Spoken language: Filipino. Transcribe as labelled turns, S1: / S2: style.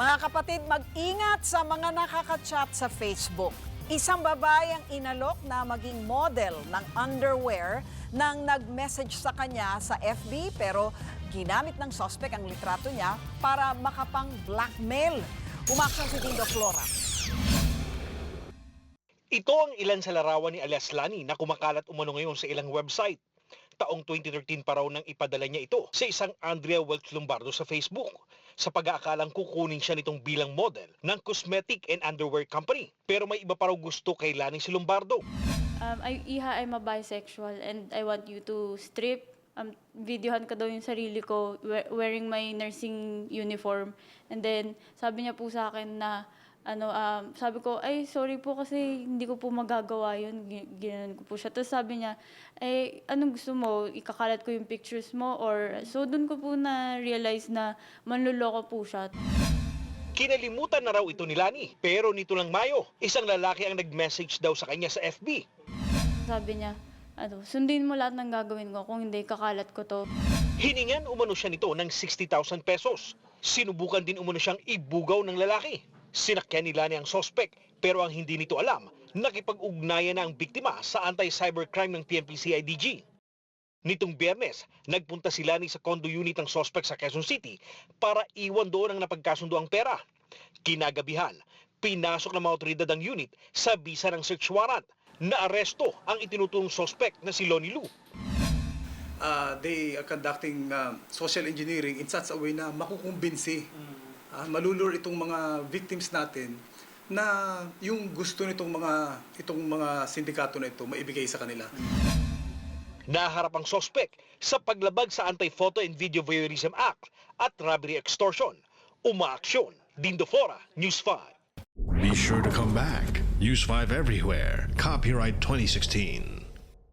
S1: Mga kapatid, mag-ingat sa mga nakaka-chat sa Facebook. Isang babae ang inalok na maging model ng underwear nang nag-message sa kanya sa FB pero ginamit ng suspect ang litrato niya para makapang-blackmail. Umaksyon si Dindo Flora.
S2: Ito ang ilan sa larawan ni alias Lani na kumakalat umano ngayon sa ilang website. Taong 2013 pa raw nang ipadala niya ito sa isang Andrea Welch Lombardo sa Facebook sa pag-aakalang kukunin siya nitong bilang model ng cosmetic and underwear company. Pero may iba pa raw gusto kay Lani si Lombardo.
S3: Um, I, Iha, I'm a bisexual and I want you to strip. Um, videohan ka daw yung sarili ko we- wearing my nursing uniform. And then, sabi niya po sa akin na, ano, um, sabi ko, ay, sorry po kasi hindi ko po magagawa yun. Ginanon ko po siya. Tapos sabi niya, eh, anong gusto mo? Ikakalat ko yung pictures mo? Or, so doon ko po na-realize na manluloko po siya.
S2: Kinalimutan na raw ito ni Lani. Pero nito lang Mayo, isang lalaki ang nag-message daw sa kanya sa FB.
S3: Sabi niya, ano, sundin mo lahat ng gagawin ko. Kung hindi, kakalat ko to.
S2: Hiningan umano siya nito ng 60,000 pesos. Sinubukan din umano siyang ibugaw ng lalaki. Sinakyan ni Lani ang sospek pero ang hindi nito alam, nakipag-ugnayan na ang biktima sa anti-cybercrime ng PNP-CIDG. Nitong biyernes, nagpunta si Lani sa condo unit ng sospek sa Quezon City para iwan doon ang napagkasundo ang pera. Kinagabihan, pinasok ng mga otoridad ang unit sa bisa ng search warrant. Naaresto ang itinuturong sospek na si Lonnie Lu.
S4: uh, they are conducting uh, social engineering in such a way na makukumbinsi, ah, malulur itong mga victims natin na yung gusto nitong mga itong mga sindikato na ito maibigay sa kanila.
S2: Naharap ang sospek sa paglabag sa Anti-Photo and Video Voyeurism Act at robbery extortion. Umaaksyon. Dindo Fora, News 5.
S5: Be sure to come back. Use 5 everywhere. Copyright 2016.